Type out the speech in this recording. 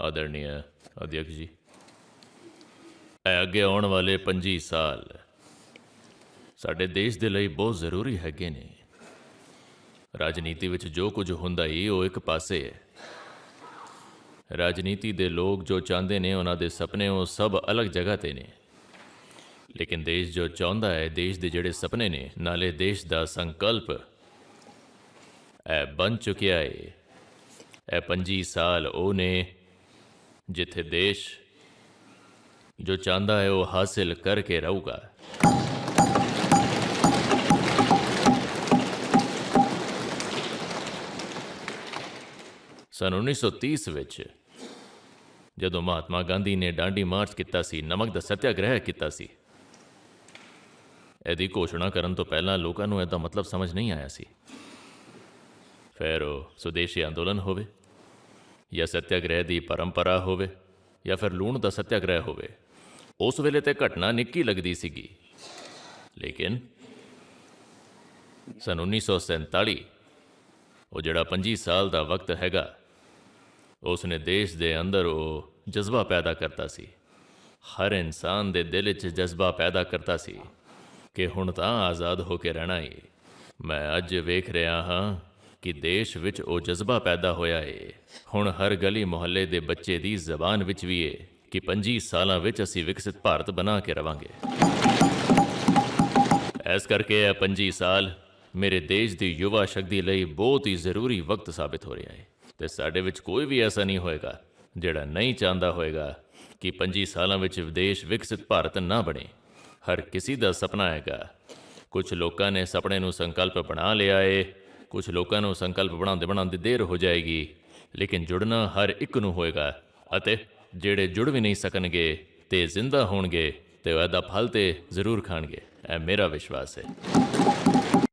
ਆਦਰਣੀय ਅਧਿਆਪਕ ਜੀ। ਇਹ ਅੱਗੇ ਆਉਣ ਵਾਲੇ 25 ਸਾਲ ਸਾਡੇ ਦੇਸ਼ ਦੇ ਲਈ ਬਹੁਤ ਜ਼ਰੂਰੀ ਹੈਗੇ ਨੇ। ਰਾਜਨੀਤੀ ਵਿੱਚ ਜੋ ਕੁਝ ਹੁੰਦਾ ਹੀ ਉਹ ਇੱਕ ਪਾਸੇ ਹੈ। ਰਾਜਨੀਤੀ ਦੇ ਲੋਕ ਜੋ ਚਾਹੁੰਦੇ ਨੇ, ਉਹਨਾਂ ਦੇ ਸੁਪਨੇ ਉਹ ਸਭ ਅਲੱਗ ਜਗ੍ਹਾ ਤੇ ਨੇ। ਲੇਕਿਨ ਦੇਸ਼ ਜੋ ਚਾਹੁੰਦਾ ਹੈ, ਦੇਸ਼ ਦੇ ਜਿਹੜੇ ਸੁਪਨੇ ਨੇ, ਨਾਲੇ ਦੇਸ਼ ਦਾ ਸੰਕਲਪ ਇਹ ਬਣ ਚੁੱਕਿਆ ਹੈ ਇਹ 25 ਸਾਲ ਉਹ ਨੇ ਜਿੱਥੇ ਦੇਸ਼ ਜੋ ਚਾਹੁੰਦਾ ਹੈ ਉਹ ਹਾਸਿਲ ਕਰਕੇ ਰਹੂਗਾ। ਸਨ 1930 ਵਿੱਚ ਜਦੋਂ ਮਹਾਤਮਾ ਗਾਂਧੀ ਨੇ ਡਾਂਡੀ ਮਾਰਚ ਕੀਤਾ ਸੀ, ਨਮਕ ਦਾ ਸਤਿਆਗ੍ਰਹਿ ਕੀਤਾ ਸੀ, ਇਹਦੀ ਘੋਸ਼ਣਾ ਕਰਨ ਤੋਂ ਪਹਿਲਾਂ ਲੋਕਾਂ ਨੂੰ ਇਹਦਾ ਮਤਲਬ ਸਮਝ ਨਹੀਂ ਆਇਆ ਸੀ। ਫਿਰ ਉਹ ਸੁਦੇਸ਼ੀ ਅੰਦੋਲਨ ਹੋਵੇ। ਜਾਂ ਸਤਿਆਗ੍ਰਹਿ ਦੀ ਪਰੰਪਰਾ ਹੋਵੇ ਜਾਂ ਫਿਰ ਲੂਣ ਦਾ ਸਤਿਆਗ੍ਰਹਿ ਹੋਵੇ, ਉਸ ਵੇਲੇ ਤੇ ਘਟਨਾ ਨਿੱਕੀ ਲੱਗਦੀ ਸੀਗੀ। ਲੇਕਿਨ ਸਨ 1947 ਉਹ ਜਿਹੜਾ 25 ਸਾਲ ਦਾ ਵਕਤ ਹੈਗਾ ਉਸ ਨੇ ਦੇਸ਼ ਦੇ ਅੰਦਰ ਉਹ ਜਜ਼ਬਾ ਪੈਦਾ ਕਰਤਾ ਸੀ। ਹਰ ਇਨਸਾਨ ਦੇ ਦਿਲ 'ਚ ਜਜ਼ਬਾ ਪੈਦਾ ਕਰਤਾ ਸੀ ਕਿ ਹੁਣ ਤਾਂ ਆਜ਼ਾਦ ਹੋ ਕੇ ਰਹਿਣਾ ਏ। ਮੈਂ ਅੱਜ ਵੇਖ ਰਿਹਾ ਹਾਂ ਕਿ ਦੇਸ਼ ਵਿੱਚ ਉਹ ਜਜ਼ਬਾ ਪੈਦਾ ਹੋਇਆ ਏ। ਹੁਣ ਹਰ ਗਲੀ ਮੁਹੱਲੇ ਦੇ ਬੱਚੇ ਦੀ ਜ਼ਬਾਨ ਵਿੱਚ ਵੀ ਏ ਕਿ 25 ਸਾਲਾਂ ਵਿੱਚ ਅਸੀਂ ਵਿਕਸਿਤ ਭਾਰਤ ਬਣਾ ਕੇ ਰਵਾਂਗੇ। ਇਸ ਕਰਕੇ ਇਹ 25 ਸਾਲ ਮੇਰੇ ਦੇਸ਼ ਦੀ ਯੁਵਾ ਸ਼ਕਤੀ ਲਈ ਬਹੁਤ ਹੀ ਜ਼ਰੂਰੀ ਵਕਤ ਸਾਬਿਤ ਹੋ ਰਿਹਾ ਹੈ ਤੇ ਸਾਡੇ ਵਿੱਚ ਕੋਈ ਵੀ ਐਸਾ ਨਹੀਂ ਹੋਏਗਾ ਜਿਹੜਾ ਨਹੀਂ ਚਾਹੁੰਦਾ ਹੋਏਗਾ ਕਿ 25 ਸਾਲਾਂ ਵਿੱਚ ਵਿਦੇਸ਼ ਵਿਕਸਿਤ ਭਾਰਤ ਨਾ ਬਣੇ। ਹਰ ਕਿਸੇ ਦਾ ਸੁਪਨਾ ਹੈਗਾ। ਕੁਝ ਲੋਕਾਂ ਨੇ ਸੁਪਨੇ ਨੂੰ ਸੰਕਲਪ ਬਣਾ ਲਿਆ ਏ। ਕੁਝ ਲੋਕਾਂ ਨੂੰ ਸੰਕਲਪ ਬਣਾਉਂਦੇ ਬਣਾਉਂਦੇ ਦੇਰ ਹੋ ਜਾਏਗੀ, ਲੇਕਿਨ ਜੁੜਨਾ ਹਰ ਇੱਕ ਨੂੰ ਹੋਏਗਾ, ਅਤੇ ਜਿਹੜੇ ਜੁੜ ਵੀ ਨਹੀਂ ਸਕਣਗੇ ਤੇ ਜ਼ਿੰਦਾ ਹੋਣਗੇ ਤੇ ਉਹਦਾ ਫਲ ਤੇ ਜ਼ਰੂਰ ਖਾਣਗੇ। ਇਹ ਮੇਰਾ ਵਿਸ਼ਵਾਸ ਹੈ।